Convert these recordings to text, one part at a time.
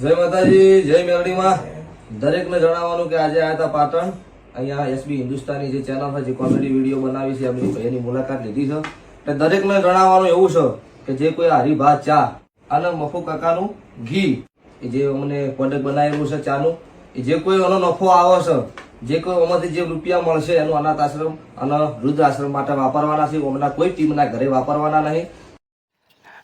જય માતાજી, જય મેલડીમાં. દરેકને જણાવવાનું કે આજે આવ્યા હતા પાટણ. અહીંયા એસબી હિન્દુસ્તાની જે ચેનલ છે, જે કોમેડી વીડિયો બનાવી છે, એમની ભાઈની મુલાકાત લીધી છે. એટલે દરેકને જણાવવાનું એવું છે કે જે કોઈ હરિભા ચા અને મફુ કાકાનું ઘી, એ જે અમને પ્રોડક્ટ બનાવેલું છે ચાનું, એ જે કોઈ એનો નફો આવે છે, જે કોઈ એમાંથી જે રૂપિયા મળશે એનું અનાથ આશ્રમ અને વૃદ્ધ આશ્રમ માટે વાપરવાના છે, એમના કોઈ ટીમના ઘરે વાપરવાના નહીં.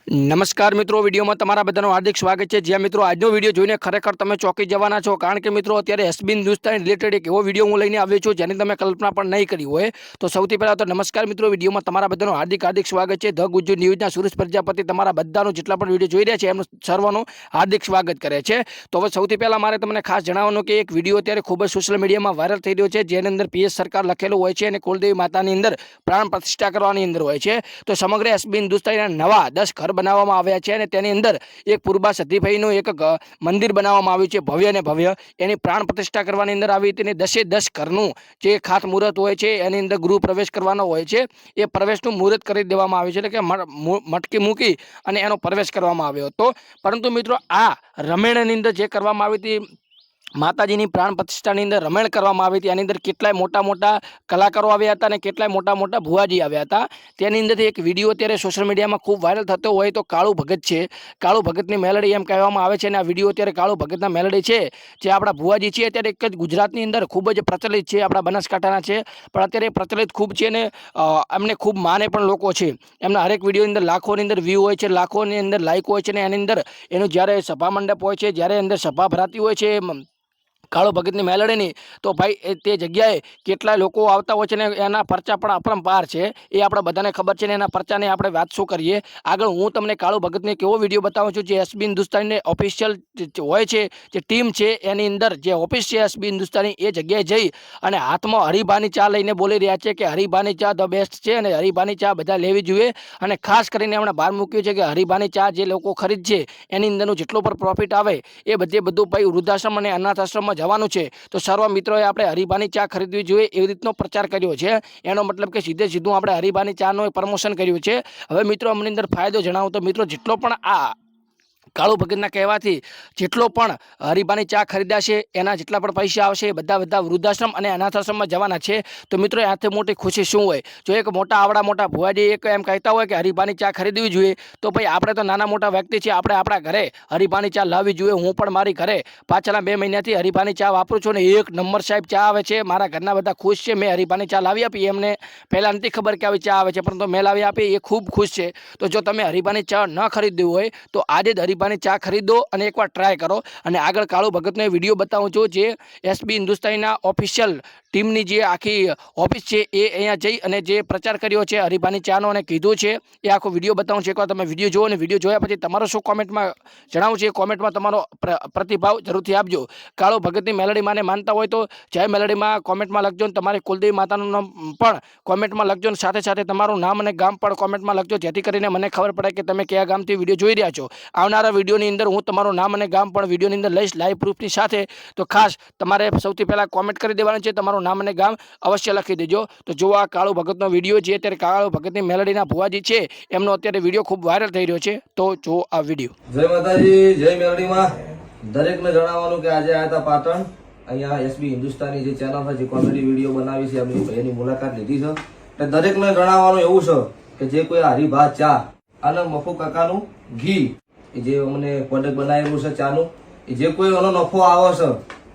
નમસ્કાર મિત્રો, વિડીયોમાં તમારા બધાનું હાર્દિક સ્વાગત છે. જ્યાં મિત્રો, આજનો વીડિયો જોઈને ખરેખર તમે ચોંકી જવાના છો. કારણ કે મિત્રો, અત્યારે એસબી હિન્દુસ્તાન રિલેટેડ એક એવો વીડિયો હું લઈને આવ્યો છું, જેની તમે કલ્પના પણ નહીં કરી હોય. તો સૌથી પહેલાં તો નમસ્કાર મિત્રો, વિડીયોમાં તમારા બધાનું હાર્દિક હાર્દિક સ્વાગત છે. ધ ગુજુ ન્યૂઝના સુરેશ પ્રજાપતિ તમારા બધાનું જેટલા પણ વીડિયો જોઈ રહ્યા છે, એમનું સર્વનું હાર્દિક સ્વાગત કરે છે. તો હવે સૌથી પહેલાં મારે તમને ખાસ જણાવવાનું કે એક વીડિયો અત્યારે ખૂબ જ સોશિયલ મીડિયામાં વાયરલ થઈ રહ્યો છે, જેની અંદર પીએસ સરકાર લખેલું હોય છે અને કુલદેવી માતાની અંદર પ્રાણ પ્રતિષ્ઠા કરવાની અંદર હોય છે. તો સમગ્ર એસબી હિન્દુસ્તાનના નવા દસ ઘર બનાવવામાં આવ્યા છે અને તેની અંદર એક પૂર્બા સતીભાઈનું એક મંદિર બનાવવામાં આવ્યું છે, ભવ્ય અને ભવ્ય. એની પ્રાણ પ્રતિષ્ઠા કરવાની અંદર આવી હતી અને દસે દસ ઘરનું જે ખાતમુહૂર્ત હોય છે, એની અંદર ગૃહ પ્રવેશ કરવાનો હોય છે, એ પ્રવેશનું મુહૂર્ત કરી દેવામાં આવ્યું છે, એટલે કે મટકી મૂકી અને એનો પ્રવેશ કરવામાં આવ્યો હતો. પરંતુ મિત્રો આ રમેણની અંદર જે કરવામાં આવી હતી માતાજીની પ્રાણ પ્રતિષ્ઠાની અંદર રમેણ કરવામાં આવી હતી. એની અંદર કેટલાય મોટા મોટા કલાકારો આવ્યા હતા અને કેટલાય મોટા મોટા ભુવાજી આવ્યા હતા. તેની અંદરથી એક વીડિયો અત્યારે સોશિયલ મીડિયામાં ખૂબ વાયરલ થતો હોય તો કાળુ ભગત છે. કાળુ ભગતની મેલડી એમ કહેવામાં આવે છે અને આ વીડિયો અત્યારે કાળુ ભગતના મેલડી છે. જે આપણા ભુવાજી છે, અત્યારે એક જ ગુજરાતની અંદર ખૂબ જ પ્રચલિત છે, આપણા બનાસકાંઠાના છે. પણ અત્યારે પ્રચલિત ખૂબ છે અને એમને ખૂબ માને પણ લોકો છે. એમના હરેક વિડીયોની અંદર લાખોની અંદર વ્યૂ હોય છે, લાખોની અંદર લાઇક હોય છે અને એની અંદર એનું જ્યારે સભા મંડપ હોય છે, જ્યારે અંદર સભા ભરાતી હોય છે કાળો ભગતની મેલડીની તો ભાઈ તે જગ્યાએ કેટલા લોકો આવતા હોય છે ને એના પરચા પણ અપરંપાર છે. એ આપણે બધાને ખબર છે ને એના પરચાની આપણે વાત શું કરીએ. આગળ હું તમને કાળો ભગતને કેવો વીડિયો બતાવું છું જે એસબી હિન્દુસ્તાનીને ઓફિશિયલ હોય છે, જે ટીમ છે, એની અંદર જે ઓફિસ છે એસબી હિન્દુસ્તાની એ જગ્યાએ જઈ અને હાથમાં હરિભાની ચા લઈને બોલી રહ્યા છે કે હરિભાની ચા ધ બેસ્ટ છે અને હરિભાની ચા બધા લેવી જોઈએ. અને ખાસ કરીને એમણે બહાર મૂક્યું છે કે હરિભાની ચા જે લોકો ખરીદશે, એની અંદરનું જેટલો પણ પ્રોફિટ આવે, એ બધે બધું ભાઈ વૃદ્ધાશ્રમ અને અનાથ આશ્રમમાં જવાનું છે. તો સર્વ મિત્રોએ આપણે હરિભાની ચા ખરીદવી જોઈએ એવી રીતનો પ્રચાર કર્યો છે. એનો મતલબ કે સીધે સીધું આપણે હરિભાની ચાનું પ્રમોશન કર્યું છે. હવે મિત્રો અમની અંદર ફાયદો જણાવું. તો મિત્રો, જેટલો પણ આ કાળુ ભગતના કહેવાથી જેટલો પણ હરિભાની ચા ખરીદાશે એના જેટલા પણ પૈસા આવશે, બધા બધા વૃદ્ધાશ્રમ અને અનાથાશ્રમમાં જવાના છે. તો મિત્રો આથી મોટી ખુશી શું હોય? જો એક મોટા આવડા મોટા ભુવાજી એક એમ કહેતા હોય કે હરીબાની ચા ખરીદવી જોઈએ, તો ભાઈ આપણે તો નાના મોટા વ્યક્તિ છે આપણે આપણા ઘરે હરીબાની ચા લાવવી જોઈએ, હું પણ મારી ઘરે પાછળના બે મહિનાથી હરીબાની ચા વાપરું છું ને એક નંબર સાહેબ ચા આવે છે. મારા ઘરના બધા ખુશ છે, મેં હરિભાની ચા લાવી આપી, એમને પહેલાં નથી ખબર કે આવી ચા આવે છે, પરંતુ મેં લાવી આપી, એ ખૂબ ખુશ છે. તો જો તમે હરિભાની ચા ન ખરીદવી હોય, તો આજે જ હરિભાની ચા ખરીદો અને એકવાર ટ્રાય કરો. અને આગળ કાળુ ભગતનો વીડિયો બતાવું છું જે એસબી હિન્દુસ્તાનીના ઓફિશિયલ ટીમની જે આખી ઓફિસ છે એ અહીંયા જઈ અને જે પ્રચાર કર્યો છે, હરિભાની ચાનો અને કીધું છે, એ આખો વીડિયો બતાવું છું. એકવાર તમે વીડિયો જુઓ અને વીડિયો જોયા પછી તમારો શું કોમેન્ટમાં જણાવું છે એ કોમેન્ટમાં તમારો પ્ર- પ્રતિભાવ જરૂરથી આપજો. કાળો ભગતની મેલડી માને માનતા હોય તો જય મેલડીમાં કોમેન્ટમાં લખજો અને તમારી કુલદેવી માતાનું નામ પણ કોમેન્ટમાં લખજો અને સાથે સાથે તમારું નામ અને ગામ પણ કોમેન્ટમાં લખજો. જેથી કરીને મને ખબર પડે કે તમે કયા ગામથી વીડિયો જોઈ રહ્યા છો. આવનારા વિડીયોની અંદર હું તમારું નામ અને ગામ પણ વિડીયોની અંદર લઈશ લાઈવ પ્રૂફની સાથે. તો ખાસ તમારે સૌથી પહેલાં કોમેન્ટ કરી દેવાનું છે, તમારું નામ અને ગામ અવશ્ય લખી દેજો. તો જો આ કાળુ ભગતનો વીડિયો જે અત્યારે કાળુ ભગતની મેલડીના ભુવાજી છે, એમનો અત્યારે વીડિયો ખૂબ વાયરલ થઈ રહ્યો છે. તો જો આ વીડિયો. જય માતાજી, જય મેલડીમાં. દરેકને જણાવવાનું કે આજે આવ્યા હતા પાટણ. અહીંયા એસબી હિન્દુસ્તાની જે ચેનલ છે, જે કોમેડી વીડિયો બનાવી છે, એમની એની મુલાકાત લીધી છે. એટલે દરેકને જણાવવાનું એવું છે કે જે કોઈ હરિભા ચા અને મફુ કાકાનું ઘી. જે અમને પ્રોડક્ટ બનાવેલું છે ચાનું જે કોઈ એનો નફો આવે છે,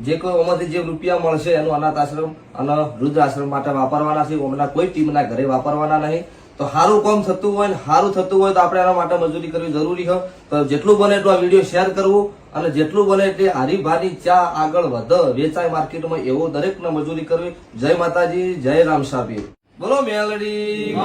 જે કોઈ એમાંથી જે રૂપિયા મળશે એનું અનાથ આશ્રમ અને વૃદ્ધ આશ્રમ માટે વાપરવાના છે એમના કોઈ ટીમના ઘરે વાપરવાના નહીં. તો સારું કામ થતું હોય ને સારું થતું હોય તો આપણે એના માટે મજૂરી કરવી જરૂરી છે. તો જેટલું બને એટલું આ વીડિયો શેર કરવું અને જેટલું બને એટલે હરીભાની ચા આગળ વધે, વેચાય માર્કેટમાં એવો દરેકને મજૂરી કરવી. જય માતાજી, જય રામ સાહેબ બોલો મેલડી.